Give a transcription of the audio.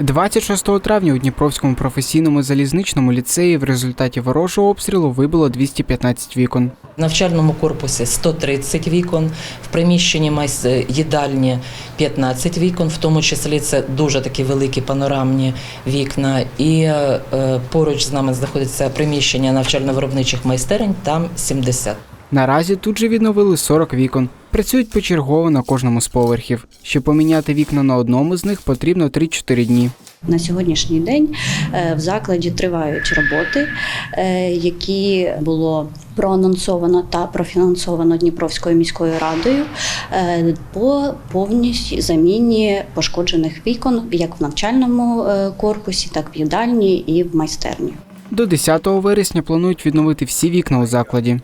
26 травня у Дніпровському професійному залізничному ліцеї в результаті ворожого обстрілу вибило 215 вікон. В навчальному корпусі 130 вікон, в приміщенні їдальні 15 вікон, в тому числі це дуже такі великі панорамні вікна. І е, поруч з нами знаходиться приміщення навчально-виробничих майстерень, там 70. Наразі тут же відновили 40 вікон. Працюють почергово на кожному з поверхів. Щоб поміняти вікна на одному з них, потрібно 3-4 дні. На сьогоднішній день е, в закладі тривають роботи, е, які було проанонсовано та профінансовано Дніпровською міською радою е, по повній заміні пошкоджених вікон як в навчальному корпусі, так в їдальні і в майстерні. До 10 вересня планують відновити всі вікна у закладі.